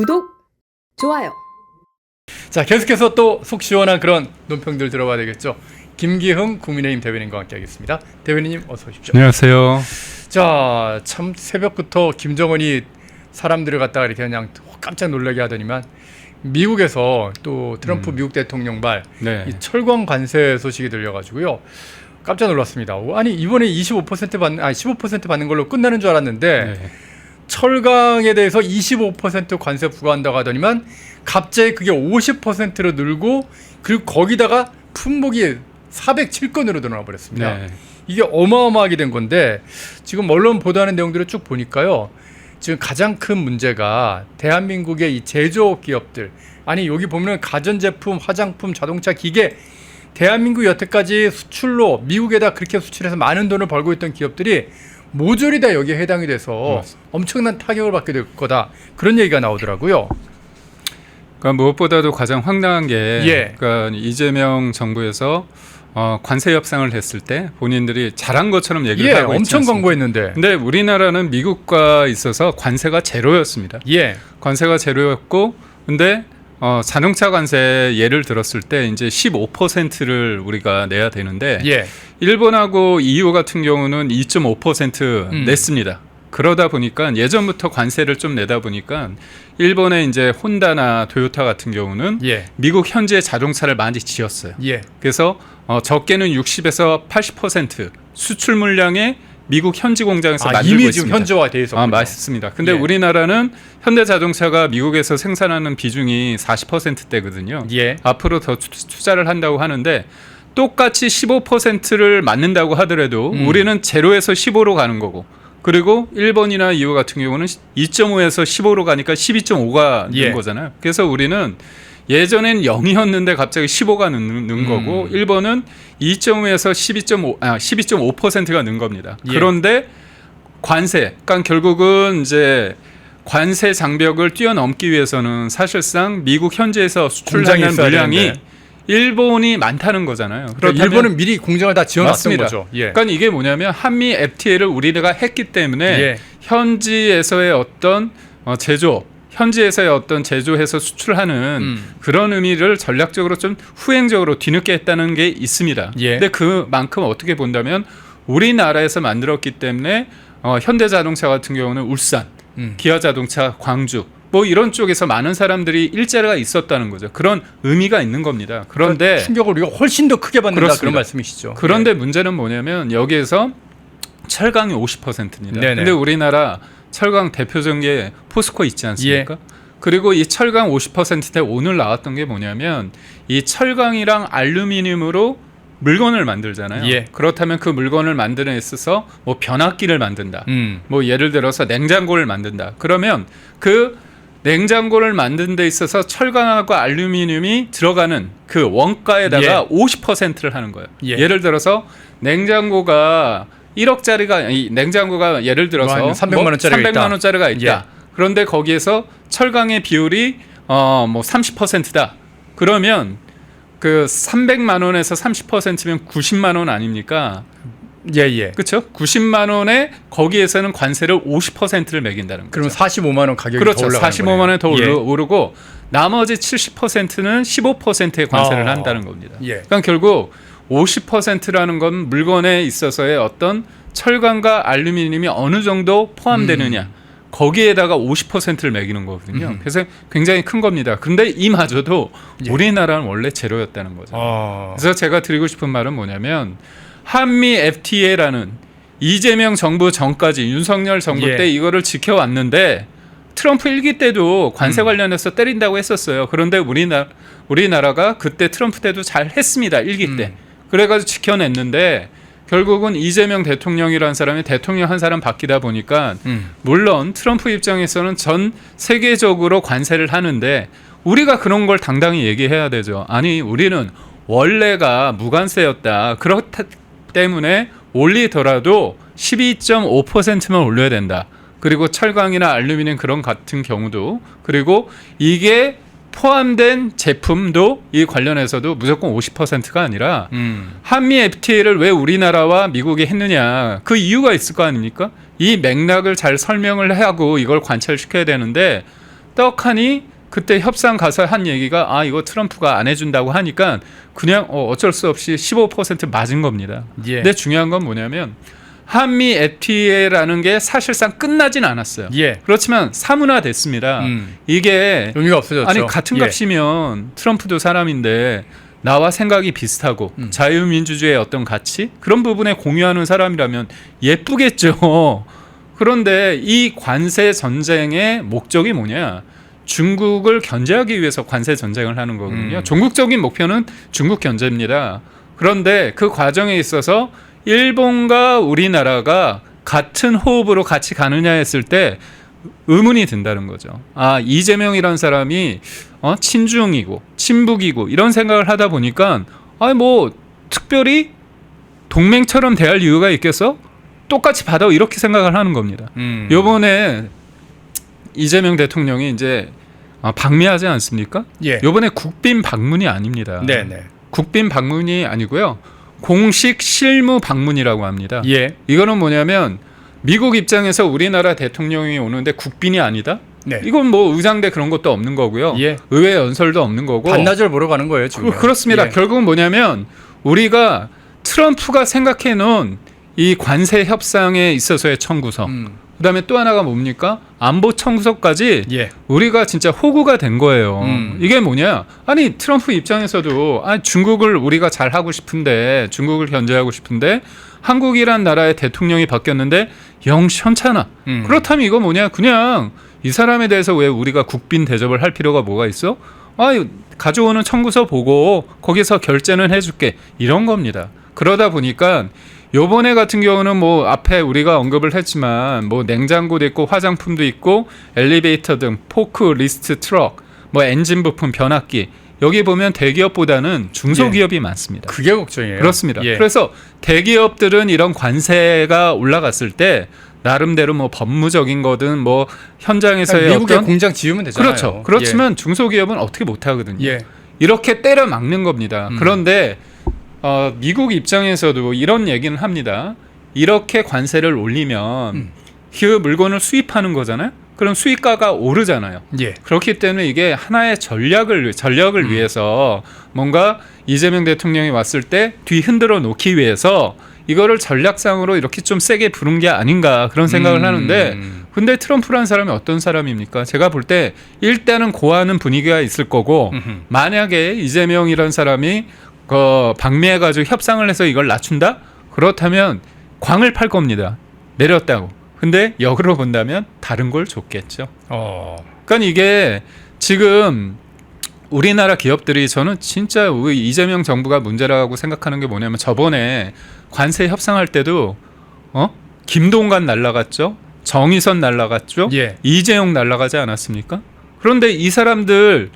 구독, 좋아요. 자, 계속해서 또 속 시원한 그런 논평들 들어봐야 되겠죠. 김기흥 국민의힘 대변인과 함께하겠습니다. 대변인님 어서 오십시오. 안녕하세요. 자, 참 새벽부터 김정은이 사람들을 갖다가 이렇게 그냥 깜짝 놀라게 하더니만 미국에서 또 트럼프 음. 미국 대통령 발 네. 이 철강 관세 소식이 들려가지고요. 깜짝 놀랐습니다. 아니 이번에 25% 받는 아15% 받는 걸로 끝나는 줄 알았는데 네. 철강에 대해서 25% 관세 부과한다고 하더니만 갑자기 그게 50%로 늘고 그리고 거기다가 품목이 407건으로 늘어나 버렸습니다. 네. 이게 어마어마하게 된 건데 지금 언론 보도하는 내용들을 쭉 보니까요. 지금 가장 큰 문제가 대한민국의 이 제조업 기업들 아니 여기 보면 가전제품, 화장품, 자동차, 기계 대한민국 여태까지 수출로 미국에다 그렇게 수출해서 많은 돈을 벌고 있던 기업들이 모조리 다 여기에 해당이 돼서 맞습니다. 엄청난 타격을 받게 될 거다 그런 얘기가 나오더라고요. 그러니까 무엇보다도 가장 황당한 게 예. 그러니까 이재명 정부에서 어, 관세 협상을 했을 때 본인들이 잘한 것처럼 얘기를 예, 하고 엄청? 광고했는데. 근데 우리나라는 미국과 있어서 관세가 제로였습니다. 예, 관세가 제로였고 근데 어, 자동차 관세 예를 들었을 때 이제 15%를 우리가 내야 되는데 예, 일본하고 EU 같은 경우는 2.5% 음. 냈습니다. 그러다 보니까 예전부터 관세를 좀 내다 보니까 일본의 이제 혼다나 토요타 같은 경우는 예, 미국 현지의 자동차를 많이 지었어요. 예, 그래서 어, 적게는 60에서 80% 수출 물량의 미국 현지 공장에서 아, 만들고 이미 있습니다. 지금 현지화돼 있었군요. 아, 맞습니다. 근데 예. 우리나라는 현대 자동차가 미국에서 생산하는 비중이 40%대거든요. 예, 앞으로 더 투- 투자를 한다고 하는데 똑같이 15%를 맞는다고 하더라도 음. 우리는 제로에서 15로 가는 거고 그리고 일본이나 EU 같은 경우는 2.5에서 15로 가니까 12.5가 는 예. 거잖아요. 그래서 우리는 예전엔 0이었는데 갑자기 15가 는, 는 음. 거고 일본은 2.5에서 12.5 아, 12.5%가 는 겁니다. 예. 그런데 관세, 그러니까 결국은 이제 관세 장벽을 뛰어넘기 위해서는 사실상 미국 현지에서 수출하는 물량이 되는데. 일본이 많다는 거잖아요. 그러니까 일본은 미리 공장을 다 지어놨던. 거죠. 예, 그러니까 이게 뭐냐면 한미 FTA를 우리가 했기 때문에 예. 현지에서의 어떤 어, 제조, 현지에서의 어떤 제조해서 수출하는 음. 그런 의미를 전략적으로 좀 후행적으로 뒤늦게 했다는 게 있습니다. 예. 근데 그만큼 어떻게 본다면 우리나라에서 만들었기 때문에 어, 현대자동차 같은 경우는 울산, 음. 기아자동차 광주 뭐 이런 쪽에서 많은 사람들이 일자리가 있었다는 거죠. 그런 의미가 있는 겁니다. 그런데 충격을 우리가 훨씬 더 크게 받는다 그렇습니다. 그런 말씀이시죠. 그런데 문제는 뭐냐면 여기에서 철강이 50%입니다. 네네. 근데 우리나라 철강 대표적인 게 포스코 있지 않습니까? 예. 그리고 이 철강 50%대 오늘 나왔던 게 뭐냐면 이 철강이랑 알루미늄으로 물건을 만들잖아요. 예. 그렇다면 그 물건을 만드는 데 있어서 뭐 변압기를 만든다. 예. 음. 뭐 예를 들어서 냉장고를 만든다. 그러면 그 냉장고를 만드는 데 있어서 철강하고 알루미늄이 들어가는 그 원가에다가 예. 50%를 하는 거예요. 예. 예. 를 들어서 냉장고가 1억짜리가 이 냉장고가 예를 들어서 뭐한 300만 원짜리가 300만 있다. 원짜리가 있다. 예. 그런데 거기에서 철강의 비율이 어뭐 30%다. 그러면 그 300만 원에서 30%면 90만 원 아닙니까? 예, 예. 그렇죠? 90만 원에 거기에서는 관세를 50%를 매긴다는 거죠. 그러면 45만 원 가격이 그렇죠. 더 올라가는 45만 원에 더. 오르- 오르고 나머지 70%는 15%의 관세를 아. 한다는 겁니다. 예. 그러니까 결국 50%라는 건 물건에 있어서의 어떤 철강과 알루미늄이 어느 정도 포함되느냐. 거기에다가 50%를 매기는 거거든요. 음. 그래서 굉장히 큰 겁니다. 근데 이마저도 예. 우리나라는 원래 제로였다는 거죠. 어. 그래서 제가 드리고 싶은 말은 뭐냐면 한미 FTA라는 이재명 정부 전까지 윤석열 정부 예. 때 이거를 지켜왔는데 트럼프 일기 때도 관세 음. 관련해서 때린다고 했었어요. 그런데 우리나 우리나라가 그때 트럼프 때도 잘 했습니다. 일기 때. 음. 그래가지고 지켜냈는데 결국은 이재명 대통령이라는 사람이 대통령 한 사람 바뀌다 보니까 음. 물론 트럼프 입장에서는 전 세계적으로 관세를 하는데 우리가 그런 걸 당당히 얘기해야 되죠. 아니 우리는 원래가 무관세였다. 그렇다 때문에 올리더라도 12.5%만 올려야 된다. 그리고 철강이나 알루미늄 그런 같은 경우도 그리고 이게 포함된 제품도 이 관련해서도 무조건 50%가 아니라 음. 한미 FTA를 왜 우리나라와 미국이 했느냐 그 이유가 있을 거 아닙니까? 이 맥락을 잘 설명을 하고 이걸 관철시켜야 되는데 떡하니 그때 협상 가서 한 얘기가 아 이거 트럼프가 안 해준다고 하니까 그냥 어, 어쩔 수 없이 15% 맞은 겁니다. 예. 근데 중요한 건 뭐냐면 한미 FTA라는 게 사실상 끝나진 않았어요. 예. 그렇지만 사문화됐습니다. 음. 이게 의미가 없어졌죠. 아니 같은 예. 값이면 트럼프도 사람인데 나와 생각이 비슷하고 음. 자유민주주의의 어떤 가치 그런 부분에 공유하는 사람이라면 예쁘겠죠. 그런데 이 관세 전쟁의 목적이 뭐냐? 중국을 견제하기 위해서 관세 전쟁을 하는 거거든요. 음. 종국적인 목표는 중국 견제입니다. 그런데 그 과정에 있어서 일본과 우리나라가 같은 호흡으로 같이 가느냐 했을 때 의문이 든다는 거죠. 아 이재명이라는 사람이 어, 친중이고 친북이고 이런 생각을 하다 보니까 아니 뭐 특별히 동맹처럼 대할 이유가 있겠어? 똑같이 받아 이렇게 생각을 하는 겁니다. 음. 요번에 이재명 대통령이 이제 아, 방미하지 않습니까? 예. 요번에 국빈 방문이 아닙니다. 네, 네. 국빈 방문이 아니고요. 공식 실무 방문이라고 합니다. 예. 이거는 뭐냐면 미국 입장에서 우리나라 대통령이 오는데 국빈이 아니다? 네. 이건 뭐 의장대 그런 것도 없는 거고요. 예. 의회 연설도 없는 거고. 반나절 보러 가는 거예요, 지금. 그, 그렇습니다. 예. 결국은 뭐냐면 우리가 트럼프가 생각해 놓은 이 관세 협상에 있어서의 청구서. 음. 그다음에 또 하나가 뭡니까? 안보 청구서까지 예. 우리가 진짜 호구가 된 거예요. 음. 이게 뭐냐? 아니 트럼프 입장에서도 아 중국을 우리가 잘 하고 싶은데 중국을 견제하고 싶은데 한국이란 나라의 대통령이 바뀌었는데 영 시원찮아. 음. 그렇다면 이거 뭐냐? 그냥 이 사람에 대해서 왜 우리가 국빈 대접을 할 필요가 뭐가 있어? 아 가져오는 청구서 보고 거기서 결제는 해줄게 이런 겁니다. 그러다 보니까 요번에 같은 경우는 뭐 앞에 우리가 언급을 했지만 뭐 냉장고도 있고 화장품도 있고 엘리베이터 등 포크 리스트 트럭 뭐 엔진 부품 변압기 여기 보면 대기업보다는 중소기업이 많습니다. 그게 걱정이에요. 그렇습니다. 예. 그래서 대기업들은 이런 관세가 올라갔을 때 나름대로 뭐 법무적인 거든 뭐 현장에서의 그러니까 미국에 어떤 공장 지으면 되잖아요. 그렇죠. 그렇지만 중소기업은 어떻게 못 하거든요. 예. 예. 이렇게 때려 막는 겁니다. 음. 그런데 어, 미국 입장에서도 이런 얘기는 합니다. 이렇게 관세를 올리면 음. 그 물건을 수입하는 거잖아요. 그럼 수입가가 오르잖아요. 예. 그렇기 때문에 이게 하나의 전략을 전략을 음. 위해서 뭔가 이재명 대통령이 왔을 때 뒤 흔들어 놓기 위해서 이거를 전략상으로 이렇게 좀 세게 부른 게 아닌가 그런 생각을 음. 하는데 근데 트럼프라는 사람이 어떤 사람입니까? 제가 볼 때 일단은 고하는 분위기가 있을 거고 음흠. 만약에 이재명이라는 사람이 그 방미해가지고 협상을 해서 이걸 낮춘다? 그렇다면 광을 팔 겁니다. 내렸다고. 근데 역으로 본다면 다른 걸 줬겠죠. 어. 그러니까 이게 지금 우리나라 기업들이 저는 진짜 우리 이재명 정부가 문제라고 생각하는 게 뭐냐면 저번에 관세 협상할 때도 어 김동관 날라갔죠, 정의선 날라갔죠, 예. 이재용 날라가지 않았습니까? 그런데 이 사람들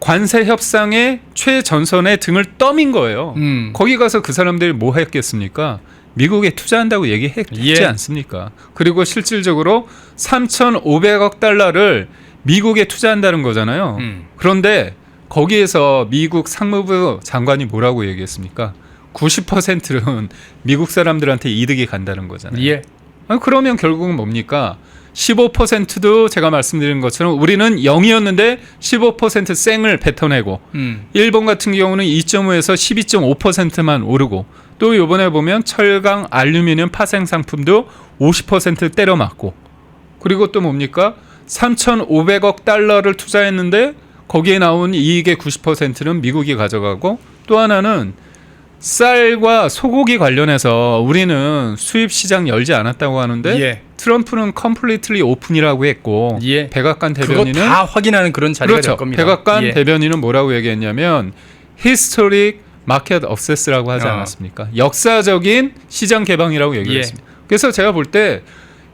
관세 협상의 최전선에 등을 떠민 거예요. 음. 거기 가서 그 사람들이 뭐 했겠습니까? 미국에 투자한다고 얘기했지 예. 않습니까? 그리고 실질적으로 3,500억 달러를 미국에 투자한다는 거잖아요. 음. 그런데 거기에서 미국 상무부 장관이 뭐라고 얘기했습니까? 90%는 미국 사람들한테 이득이 간다는 거잖아요. 예. 그러면 결국은 뭡니까? 15%도 제가 말씀드린 것처럼 우리는 0이었는데 15% 쌩을 뱉어내고 음. 일본 같은 경우는 2.5에서 12.5%만 오르고 또 이번에 보면 철강, 알루미늄 파생 상품도 50% 때려 맞고 그리고 또 뭡니까? 3,500억 달러를 투자했는데 거기에 나온 이익의 90%는 미국이 가져가고 또 하나는 쌀과 소고기 관련해서 우리는 수입 시장 열지 않았다고 하는데 예. 트럼프는 컴플리트리 오픈이라고 했고 예. 백악관 그거 대변인은 다 확인하는 그런 자리가 그렇죠. 될 겁니다. 백악관 예. 대변인은 뭐라고 얘기했냐면 히스토릭 마켓 업세스라고 하지 어. 않았습니까? 역사적인 시장 개방이라고 예. 얘기했습니다. 그래서 제가 볼 때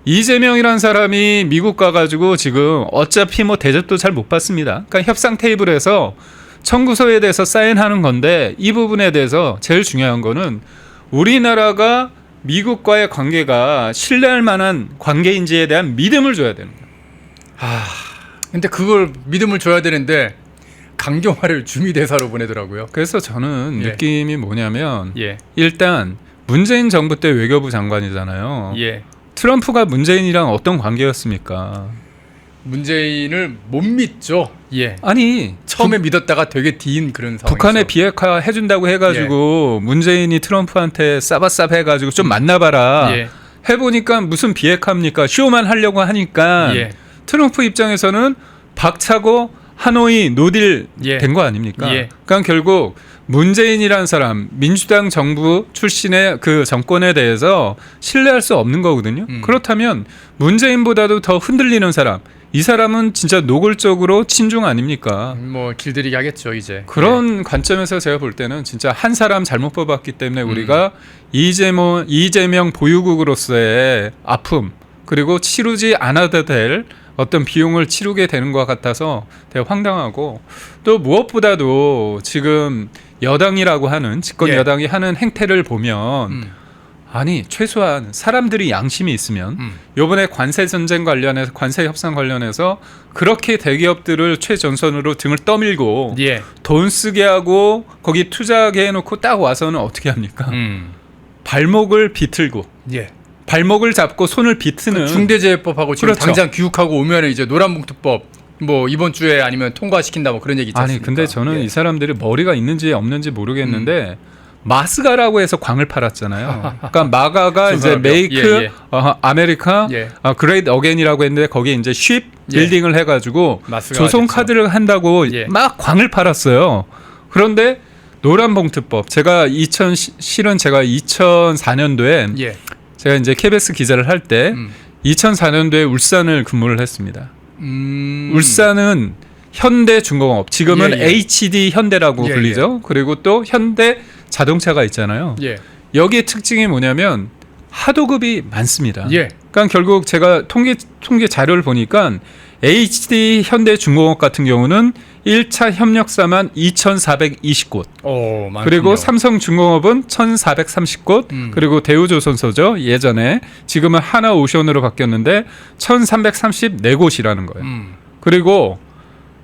이재명이라는 사람이 미국 가가지고 지금 어차피 뭐 대접도 잘 못 받습니다. 그러니까 협상 테이블에서 청구서에 대해서 사인하는 건데 이 부분에 대해서 제일 중요한 거는 우리나라가 미국과의 관계가 신뢰할 만한 관계인지에 대한 믿음을 줘야 되는 거예요. 근데 그걸 믿음을 줘야 되는데 강경화를 주미 대사로 보내더라고요. 그래서 저는 예. 느낌이 뭐냐면 예. 일단 문재인 정부 때 외교부 장관이잖아요. 예. 트럼프가 문재인이랑 어떤 관계였습니까? 문재인을 못 믿죠. 예. 아니 처음에 믿었다가 되게 뒤인 그런 상황. 북한에 비핵화 해준다고 해가지고 문재인이 트럼프한테 싸바싸바 해가지고 좀 만나봐라. 예. 해보니까 무슨 비핵화입니까? 쇼만 하려고 하니까 예. 트럼프 입장에서는 박차고 하노이 노딜 예. 된 거 아닙니까? 예. 그러니까 결국 문재인이라는 사람 민주당 정부 출신의 그 정권에 대해서 신뢰할 수 없는 거거든요. 음. 그렇다면 문재인보다도 더 흔들리는 사람 이 사람은 진짜 노골적으로 친중 아닙니까? 뭐 길들이기 하겠죠 이제. 그런 관점에서 제가 볼 때는 진짜 한 사람 잘못 뽑았기 때문에 음. 우리가 이재명 이재명 보유국으로서의 아픔 그리고 치르지 않아도 될 어떤 비용을 치르게 되는 것 같아서 되게 황당하고 또 무엇보다도 지금 여당이라고 하는 집권 예. 여당이 하는 행태를 보면 음. 아니 최소한 사람들이 양심이 있으면 음. 요번에 관세 전쟁 관련해서 관세 협상 관련해서 그렇게 대기업들을 최전선으로 등을 떠밀고 예. 돈 쓰게 하고 거기 투자하게 해놓고 딱 와서는 어떻게 합니까? 음. 발목을 비틀고 예. 발목을 잡고 손을 비트는 중대재해법하고 지금 그렇죠. 당장 규육하고 오면은 이제 노란봉투법 뭐 이번 주에 아니면 통과시킨다 뭐 그런 얘기 있지 아니? 근데 저는 예. 이 사람들이 머리가 있는지 없는지 모르겠는데 마스가라고 해서 광을 팔았잖아요. 그러니까 마가가 이제. 메이크 예, 예. 어, 아메리카 예. 어, 그레이트 어게인이라고 했는데 거기에 이제 쉽 예. 빌딩을 해가지고 마스가 조선. 카드를 한다고 예. 막 광을 팔았어요. 그런데 노란 봉투법 제가 2000 시- 실은 제가 2004년도에 예. 제가 이제 KBS 기자를 할때 음. 2004년도에 울산을 근무를 했습니다. 음. 울산은 현대 중공업 지금은 예, 예. HD 현대라고 예, 불리죠. 그리고 또 현대 자동차가 있잖아요. 예. 여기의 특징이 뭐냐면 하도급이 많습니다. 예. 그러니까 결국 제가 통계 통계 자료를 보니까 HD 현대중공업 같은 경우는 1차 협력사만 2,420곳, 오. 그리고 삼성중공업은 1,430곳, 음. 그리고 대우조선소죠 예전에 지금은 하나오션으로 바뀌었는데 1,334곳이라는 거예요. 음. 그리고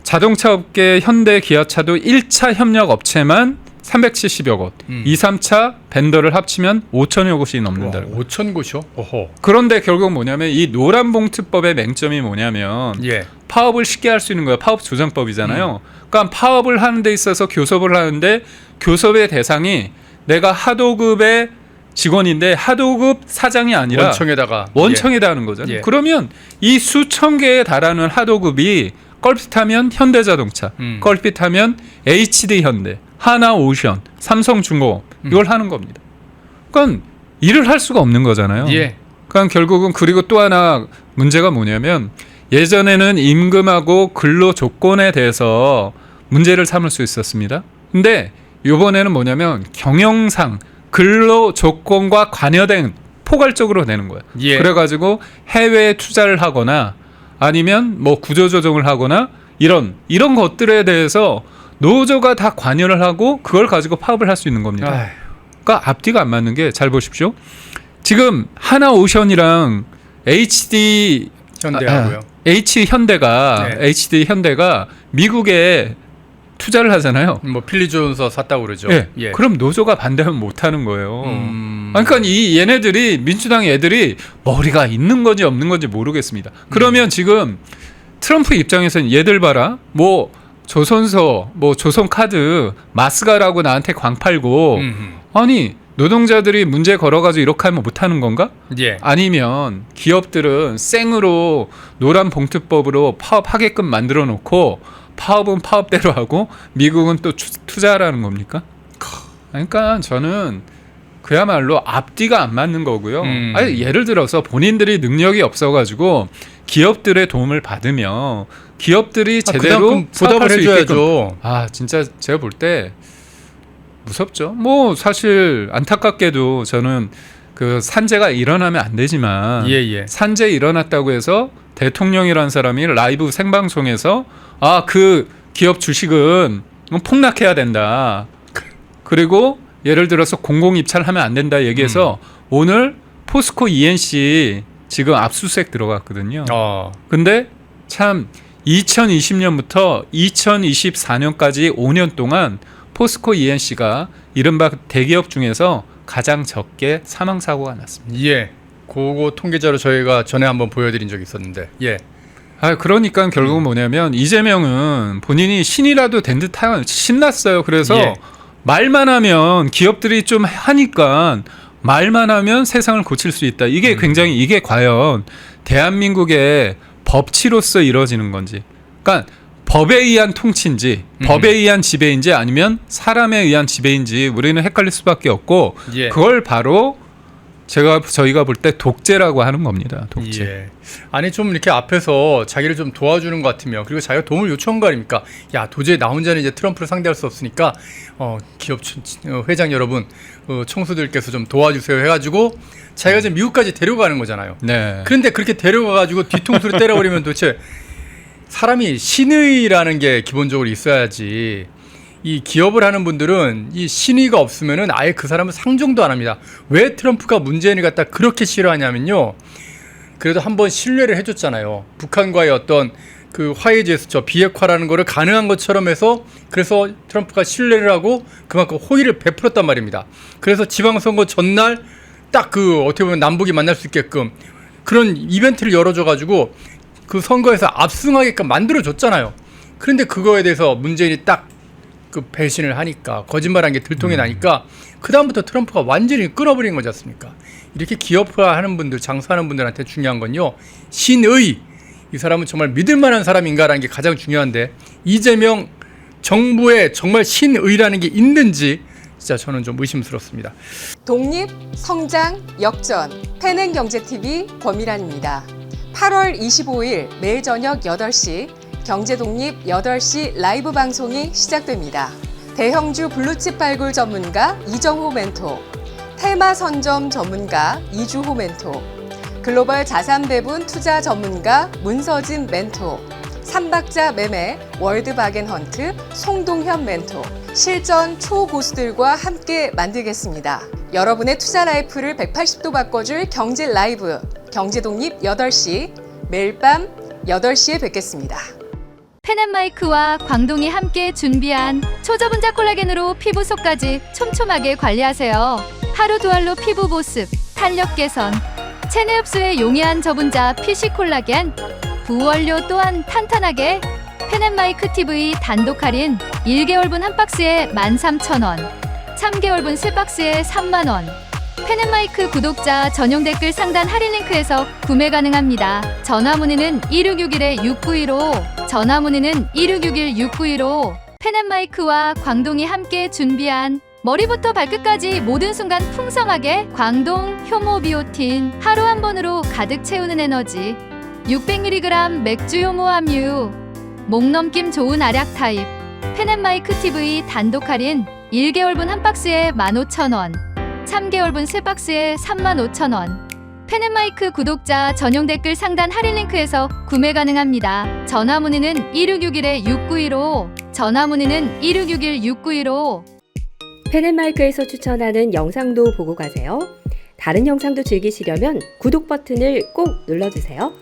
자동차 업계 현대 기아차도 1차 협력 업체만 370여 곳, 음. 2, 3차 벤더를 합치면 5천여 곳이 거예요. 5천 곳이요? 오호. 그런데 결국 뭐냐면 이 노란 봉투법의 맹점이 뭐냐면 예. 파업을 쉽게 할 수 있는 거예요. 파업 조정법이잖아요. 음. 그러니까 파업을 하는 데 있어서 교섭을 하는데 교섭의 대상이 내가 하도급의 직원인데 하도급 사장이 아니라 원청에다가 원청에다 하는 거잖아요. 예. 그러면 이 수천 개에 달하는 하도급이 껄핏하면 현대자동차, 음. 껄핏하면 HD 현대, 하나오션, 삼성중공업 이걸 하는 겁니다. 그러니까 일을 할 수가 없는 거잖아요. 예. 예. 그러니까 결국은 그리고 또 하나 문제가 뭐냐면 예전에는 임금하고 근로 조건에 대해서 문제를 삼을 수 있었습니다. 근데 이번에는 뭐냐면 경영상 근로 조건과 관여된 포괄적으로 내는 거예요. 예. 그래가지고 해외에 투자를 하거나 아니면 뭐 구조조정을 하거나 이런 이런 것들에 대해서 노조가 다 관여를 하고 그걸 가지고 파업을 할 수 있는 겁니다. 아휴. 그러니까 앞뒤가 안 맞는 게 잘 보십시오. 지금 하나 오션이랑 HD 현대하고요. 아, H 현대가 네. HD 현대가 미국에 투자를 하잖아요. 뭐 필리존서 샀다고 그러죠. 예. 그럼 노조가 반대하면 못 하는 거예요. 음. 아, 그러니까 이 얘네들이 민주당 애들이 머리가 있는 건지 없는 건지 모르겠습니다. 그러면 음. 지금 트럼프 입장에서는 얘들 봐라. 뭐 조선소, 뭐 조선카드, 마스가라고 나한테 광 팔고 음. 아니 노동자들이 문제 걸어가지고 이렇게 하면 못하는 건가? 예. 아니면 기업들은 생으로 노란 봉투법으로 파업하게끔 만들어 놓고 파업은 파업대로 하고 미국은 또 투- 투자하라는 겁니까? 그러니까 저는 그야말로 앞뒤가 안 맞는 거고요. 음. 아니 예를 들어서 본인들이 능력이 없어가지고 기업들의 도움을 받으며 기업들이 아, 제대로 보답을 있게끔 해줘야죠. 아 진짜 제가 볼 때 무섭죠. 뭐 사실 안타깝게도 저는 그 산재가 일어나면 안 되지만 예, 예. 산재 일어났다고 해서 대통령이라는 사람이 라이브 생방송에서 아 그 기업 주식은 폭락해야 된다. 그리고 예를 들어서 공공 입찰 하면 안 된다 얘기해서 음. 오늘 포스코 ENC 지금 압수수색 들어갔거든요. 어. 근데 참 2020년부터 2024년까지 5년 동안 포스코 ENC가 이른바 대기업 중에서 가장 적게 사망 사고가 났습니다. 예. 그거 통계자로 저희가 전에 한번 보여드린 적이 있었는데. 예. 아 그러니까 결국은 뭐냐면 이재명은 본인이 신이라도 된 듯한 신났어요. 그래서 예. 말만 하면 기업들이 좀 하니까 말만 하면 세상을 고칠 수 있다. 이게 굉장히 이게 과연 대한민국의 법치로서 이루어지는 건지. 그러니까 법에 의한 통치인지 음. 법에 의한 지배인지 아니면 사람에 의한 지배인지 우리는 헷갈릴 수밖에 없고 예. 그걸 바로 제가 저희가 볼 때 독재라고 하는 겁니다. 독재. 예. 아니 좀 이렇게 앞에서 자기를 좀 도와주는 것 같으면 그리고 자기가 도움을 요청한 거 아닙니까? 야 도저히 나 혼자는 이제 트럼프를 상대할 수 없으니까 어, 기업 춘- 어, 회장 여러분 어, 총수들께서 좀 도와주세요 해가지고 자기가 지금 미국까지 데려가는 거잖아요. 네. 그런데 그렇게 데려가가지고 뒤통수를 때려버리면 도대체 사람이 신의라는 게 기본적으로 있어야지. 이 기업을 하는 분들은 이 신의가 없으면은 아예 그 사람은 상종도 안 합니다. 왜 트럼프가 문재인을 갖다 그렇게 싫어하냐면요. 그래도 한번 신뢰를 해줬잖아요. 북한과의 어떤 그 화해 제스처, 비핵화라는 거를 가능한 것처럼 해서 그래서 트럼프가 신뢰를 하고 그만큼 호의를 베풀었단 말입니다. 그래서 지방선거 전날 딱 그 어떻게 보면 남북이 만날 수 있게끔 그런 이벤트를 열어줘가지고 그 선거에서 압승하게끔 만들어줬잖아요. 그런데 그거에 대해서 문재인이 딱 그 배신을 하니까 거짓말한 게 들통이 나니까 그 다음부터 트럼프가 완전히 끊어버린 거지 않습니까? 이렇게 기업화하는 분들, 장사하는 분들한테 중요한 건요 신의 이 사람은 정말 믿을만한 사람인가라는 게 가장 중요한데 이재명 정부에 정말 신의라는 게 있는지 진짜 저는 좀 의심스럽습니다. 독립, 성장, 역전, 패는 경제TV 권미란입니다. 8월 25일 매일 저녁 8시 경제독립 8시 라이브 방송이 시작됩니다. 대형주 블루칩 발굴 전문가 이정호 멘토, 테마 선점 전문가 이주호 멘토, 글로벌 자산 배분 투자 전문가 문서진 멘토, 삼박자 매매 월드 바겐 헌트 송동현 멘토, 실전 초고수들과 함께 만들겠습니다. 여러분의 투자 라이프를 180도 바꿔줄 경제 라이브, 경제 독립 8시, 매일 밤 8시에 뵙겠습니다. 펜앤마이크와 광동이 함께 준비한 초저분자 콜라겐으로 피부 속까지 촘촘하게 관리하세요. 하루 두 알로 피부 보습, 탄력 개선, 체내 흡수에 용이한 저분자 PC 콜라겐, 부원료 또한 탄탄하게 펜앤마이크 TV 단독 할인 1개월분 한 박스에 13,000원, 3개월분 세 박스에 3만원, 펜앤마이크 구독자 전용 댓글 상단 할인 링크에서 구매 가능합니다. 전화 문의는 1661-6915, 전화 문의는 1661-6915. 펜앤마이크와 광동이 함께 준비한 머리부터 발끝까지 모든 순간 풍성하게 광동 효모 비오틴 하루 한 번으로 가득 채우는 에너지 600mg 맥주 효모 함유 목 넘김 좋은 알약 타입 펜앤마이크 TV 단독 할인 1개월분 한 박스에 15,000원 3개월분 세 박스에 35,000원. 펜앤마이크 구독자 전용 댓글 상단 할인 링크에서 구매 가능합니다. 전화 문의는 1661-6915, 전화 문의는 1661-6915. 펜앤마이크에서 추천하는 영상도 보고 가세요. 다른 영상도 즐기시려면 구독 버튼을 꼭 눌러주세요.